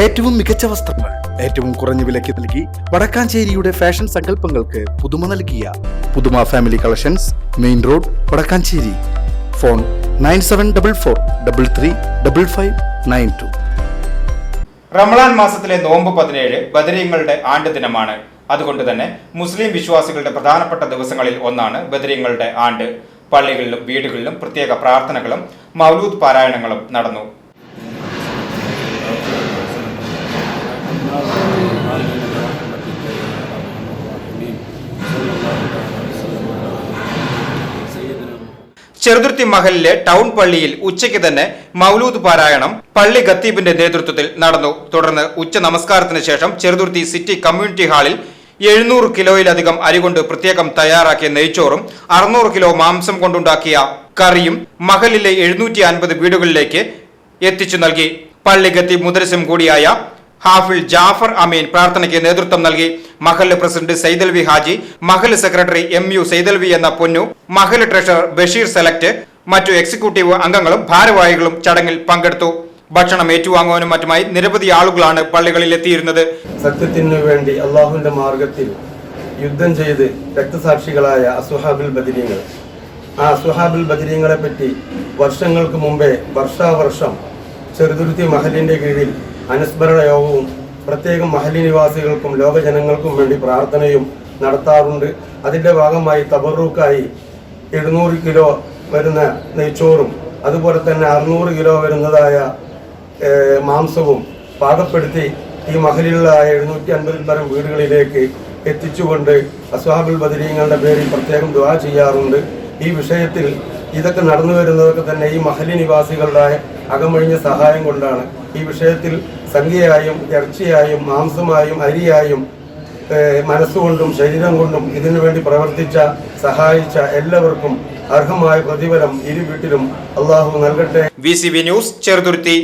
ഏറ്റവും മികച്ച വസ്ത്രങ്ങൾ ഏറ്റവും കുറഞ്ഞ വിലയ്ക്ക് നൽകി വടക്കാഞ്ചേരിയുടെ ഫാഷൻ സങ്കല്പങ്ങൾക്ക് പുതുമ നൽകിയ Puthuma family collections main road Vadakkanchery. Phone nine seven double four double three double five nine two. Ramadan മാസത്തിലെ നോമ്പ് പതിനേഴ് ബദരീങ്ങളുടെ ആണ്ട് ദിനമാണ് അതുകൊണ്ട് തന്നെ മുസ്ലിം വിശ്വാസികളുടെ പ്രധാനപ്പെട്ട ദിവസങ്ങളിൽ ഒന്നാണ് ബദരീങ്ങളുടെ ആണ്ട്. പള്ളികളിലും വീടുകളിലും പ്രത്യേക പ്രാർത്ഥനകളും മൗലൂദ് പാരായണങ്ങളും നടന്നു. ചെറുതുരുത്തി മഹലിലെ ടൗൺ പള്ളിയിൽ ഉച്ചയ്ക്ക് തന്നെ മൗലൂദ് പാരായണം പള്ളി ഖത്തീബിന്റെ നേതൃത്വത്തിൽ നടന്നു. തുടർന്ന് ഉച്ച നമസ്കാരത്തിന് ശേഷം ചെറുതുരുത്തി സിറ്റി കമ്മ്യൂണിറ്റി ഹാളിൽ എഴുന്നൂറ് കിലോയിലധികം അരി കൊണ്ട് പ്രത്യേകം തയ്യാറാക്കിയ നെയ്ച്ചോറും അറുന്നൂറ് കിലോ മാംസം കൊണ്ടുണ്ടാക്കിയ കറിയും മഹലിലെ എഴുന്നൂറ്റി അൻപത് വീടുകളിലേക്ക് എത്തിച്ചു നൽകി. പള്ളി ഖത്തീബ് മുദ്രസ്യം കൂടിയായ ഹാഫിൾ ജാഫർ അമീൻ പ്രാർത്ഥനയ്ക്ക് നേതൃത്വം നൽകി. മഹൽ പ്രസിഡന്റ് സൈദൽവി ഹാജി മഹൽ സെക്രട്ടറി എം യു സൈദൽവി എന്ന പൊന്നു മഹൽ ട്രഷറർ ബഷീർ സെലക്ട് മറ്റു എക്സിക്യൂട്ടീവ് അംഗങ്ങളും ഭാരവാഹികളും ചടങ്ങിൽ പങ്കെടുത്തു. ഭക്ഷണം ഏറ്റുവാങ്ങുവാനും മറ്റുമായി നിരവധി ആളുകളാണ് പള്ളികളിൽ എത്തിയിരുന്നത്. സത്യത്തിനു വേണ്ടി അള്ളാഹുവിന്റെ മാർഗത്തിൽ യുദ്ധം ചെയ്ത് രക്തസാക്ഷികളായ അസുഹാബിൽ ബദരീങ്ങൾ ആ അസുഹാബിൽ ബദരീങ്ങളെ പറ്റി വർഷങ്ങൾക്ക് മുമ്പേ വർഷാവർഷം ചെറുതുരുത്തി മഹലിന്റെ കീഴിൽ അനുസ്മരണ യോഗവും പ്രത്യേകം മഹലി നിവാസികൾക്കും ലോകജനങ്ങൾക്കും വേണ്ടി പ്രാർത്ഥനയും നടത്താറുണ്ട്. അതിന്റെ ഭാഗമായി തബറൂക്കായി എഴുന്നൂറ് കിലോ വരുന്ന നെയ്ച്ചോറും അതുപോലെ തന്നെ അറുന്നൂറ് കിലോ വരുന്നതായ മാംസവും പാകപ്പെടുത്തി ഈ മഹലിലുള്ള എഴുന്നൂറ്റി അൻപതിൽ പരം വീടുകളിലേക്ക് എത്തിച്ചുകൊണ്ട് അസ്വാബുൽ ബദരീങ്ങളുടെ പേരിൽ പ്രത്യേകം ദുആ ചെയ്യാറുണ്ട്. ഈ വിഷയത്തിൽ ഇതൊക്കെ നടന്നു വരുന്നതൊക്കെ തന്നെ ഈ മഹലി നിവാസികളുടെ അകമഴിഞ്ഞ സഹായം കൊണ്ടാണ് ഈ വിഷയത്തിൽ സംഖ്യയായും ഇറച്ചിയായും മാംസമായും അരിയായും മനസ്സുകൊണ്ടും ശരീരം കൊണ്ടും ഇതിനു വേണ്ടി പ്രവർത്തിച്ച സഹായിച്ച എല്ലാവർക്കും അർഹമായ പ്രതിഫലം ഇരു വീട്ടിലും അള്ളാഹു നൽകട്ടെ. V news Cheruthuruthy.